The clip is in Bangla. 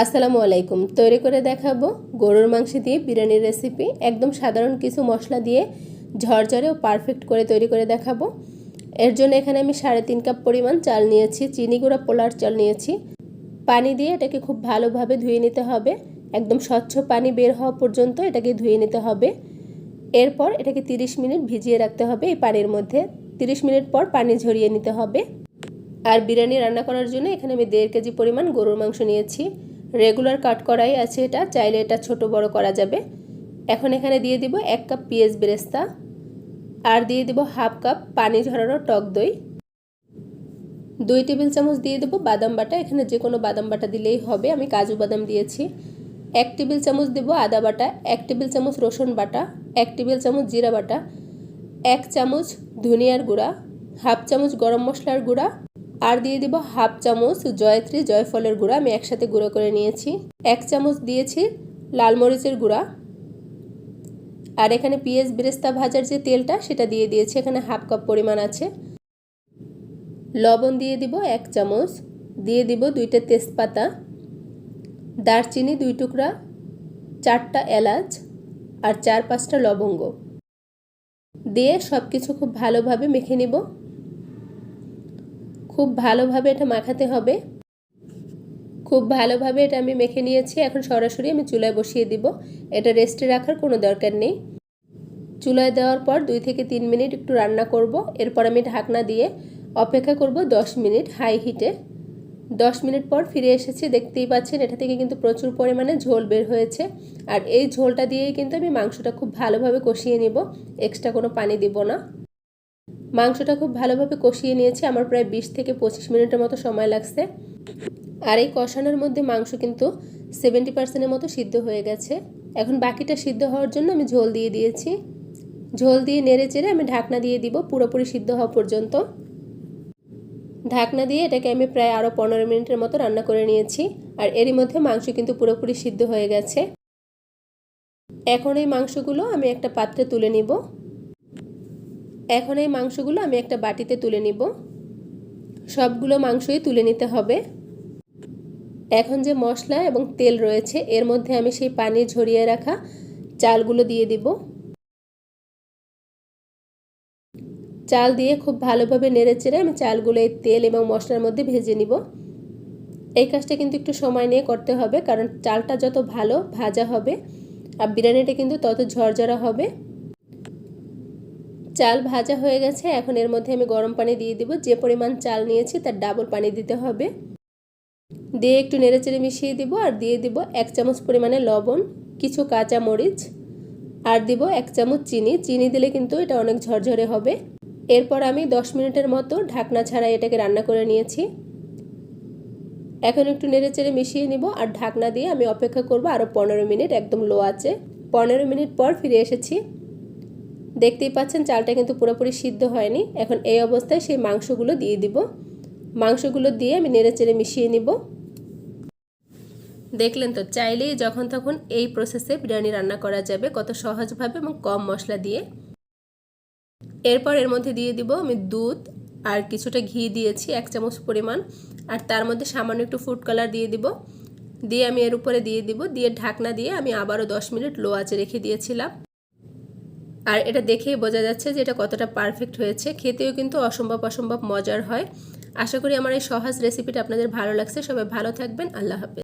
আসসালামু আলাইকুম। তৈরি করে দেখাবো গরুর মাংস দিয়ে বিরিয়ানির রেসিপি একদম সাধারণ কিছু মশলা দিয়ে ঝরঝরে ও পারফেক্ট করে তৈরি করে দেখাবো। এর জন্য এখানে আমি সাড়ে তিন কাপ পরিমাণ চাল নিয়েছি, চিনি গুঁড়া পোলার চাল নিয়েছি। পানি দিয়ে এটাকে খুব ভালোভাবে ধুয়ে নিতে হবে। একদম স্বচ্ছ পানি বের হওয়া পর্যন্ত এটাকে ধুয়ে নিতে হবে। এরপর এটাকে 30 মিনিট ভিজিয়ে রাখতে হবে এই পানির মধ্যে। 30 মিনিট পর পানি ঝরিয়ে নিতে হবে। আর বিরিয়ানি রান্না করার জন্য এখানে আমি দেড় কেজি পরিমাণ গরুর মাংস নিয়েছি। রেগুলার কাট করাই আছে এটা, চাইলে এটা ছোট বড় করা যাবে। এখন এখানে দিয়ে দিব এক কাপ পিঁয়াজ বেরেস্তা, আর দিয়ে দিব হাফ কাপ পানি ঝরানো টক দই। দুই টেবিল চামচ দিয়ে দেবো বাদাম বাটা, এখানে যে কোনো বাদাম বাটা দিলেই হবে, আমি কাজু বাদাম দিয়েছি। এক টেবিল চামচ দেব আদা বাটা, এক টেবিল চামচ রসুন বাটা, এক টেবিল চামচ জিরা বাটা, এক চামচ ধনিয়ার গুঁড়া, হাফ চামচ গরম মশলার গুঁড়া আর দিয়ে দিব হাফ চামচ জয়ত্রী জয়ফলের গুঁড়া, আমি একসাথে গুঁড়ো করে নিয়েছি। এক চামচ দিয়েছি লাল মরিচের গুঁড়া। আর এখানে পিঁয়াজ বেরেস্তা ভাজার যে তেলটা, সেটা দিয়ে দিয়েছি, এখানে হাফ কাপ পরিমাণ আছে। লবণ দিয়ে দিব এক চামচ, দিয়ে দিব দুইটা তেজপাতা, দারচিনি দুই টুকরা, চারটা এলাচ আর চার পাঁচটা লবঙ্গ। দিয়ে সব কিছু খুব ভালোভাবে মেখে নিব। খুব ভালোভাবে এটা মাখাতে হবে। খুব ভালোভাবে এটা আমি মেখে নিয়েছি। এখন সরাসরি আমি চুলায় বসিয়ে দিব। এটা রেস্টে রাখার কোনো দরকার নেই। চুলায় দেওয়ার পর দুই থেকে তিন মিনিট একটু রান্না করব। এরপর আমি ঢাকনা দিয়ে অপেক্ষা করব দশ মিনিট হাই হিটে। দশ মিনিট পর ফিরে এসেছি। দেখতেই পাচ্ছেন, এটা থেকে কিন্তু প্রচুর পরিমাণে ঝোল বের হয়েছে। আর এই ঝোলটা দিয়েই কিন্তু আমি মাংসটা খুব ভালোভাবে কষিয়ে নিব। এক্সট্রা কোনো পানি দিব না। মাংসটা খুব ভালোভাবে কষিয়ে নিয়েছি। আমার প্রায় বিশ থেকে পঁচিশ মিনিটের মতো সময় লাগছে। আর এই কষানোর মধ্যে মাংস কিন্তু সেভেন্টি পার্সেন্টের মতো সিদ্ধ হয়ে গেছে। এখন বাকিটা সিদ্ধ হওয়ার জন্য আমি ঝোল দিয়ে দিয়েছি। ঝোল দিয়ে নেড়ে চেড়ে আমি ঢাকনা দিয়ে দিব পুরোপুরি সিদ্ধ হওয়া পর্যন্ত। ঢাকনা দিয়ে এটাকে আমি প্রায় আরও পনেরো মিনিটের মতো রান্না করে নিয়েছি। আর এরই মধ্যে মাংস কিন্তু পুরোপুরি সিদ্ধ হয়ে গেছে। এখন এই মাংসগুলো আমি একটা পাত্রে তুলে নিব। এখন এই মাংসগুলো আমি একটা বাটিতে তুলে নিব। সবগুলো মাংসই তুলে নিতে হবে। এখন যে মশলা এবং তেল রয়েছে, এর মধ্যে আমি সেই পানি ঝরিয়ে রাখা চালগুলো দিয়ে দিব। চাল দিয়ে খুব ভালোভাবে নেড়ে চেড়ে আমি চালগুলো এই তেল এবং মশলার মধ্যে ভেজে নিব। এই কাজটা কিন্তু একটু সময় নিয়ে করতে হবে, কারণ চালটা যত ভালো ভাজা হবে, আর বিরিয়ানিটা কিন্তু তত ঝরঝরা হবে। চাল ভাজা হয়ে গেছে। এখন এর মধ্যে আমি গরম পানি দিয়ে দিব। যে পরিমাণ চাল নিয়েছি তার ডাবল পানি দিতে হবে। দিয়ে একটু নেড়েচেড়ে মিশিয়ে দিব আর দিয়ে দিব এক চামচ পরিমাণে লবণ, কিছু কাঁচা মরিচ আর দিব এক চামচ চিনি। চিনি দিলে কিন্তু এটা অনেক ঝরঝরে হবে। এরপর আমি দশ মিনিটের মতো ঢাকনা ছাড়া এটাকে রান্না করে নিয়েছি। এখন একটু নেড়েচেড়ে মিশিয়ে নিব আর ঢাকনা দিয়ে আমি অপেক্ষা করব আরও পনেরো মিনিট, একদম লো আছে। পনেরো মিনিট পর ফিরে এসেছি। দেখতেই পাচ্ছেন চালটা কিন্তু পুরোপুরি সিদ্ধ হয়নি। এখন এই অবস্থায় সেই মাংসগুলো দিয়ে দিব। মাংসগুলো দিয়ে আমি নেড়েচেড়ে মিশিয়ে নিব। দেখলেন তো, চাইলেই যখন তখন এই প্রসেসে বিরিয়ানি রান্না করা যাবে কত সহজভাবে এবং কম মশলা দিয়ে। এরপর এর মধ্যে দিয়ে দিব আমি দুধ আর কিছুটা ঘি দিয়েছি, এক চামচ পরিমাণ। আর তার মধ্যে সামান্য একটু ফুড কালার দিয়ে দিব। দিয়ে আমি এর উপরে দিয়ে দিব। দিয়ে ঢাকনা দিয়ে আমি আবারও দশ মিনিট লো আঁচে রেখে দিয়েছিলাম। আর এটা দেখেই বোঝা যাচ্ছে যে এটা কতটা পারফেক্ট হয়েছে। খেতেও কিন্তু অসম্ভব অসম্ভব মজার হয়। আশা করি আমার এই সহজ রেসিপিটা আপনাদের ভালো লাগছে। সবাই ভালো থাকবেন। আল্লাহ হাফেজ।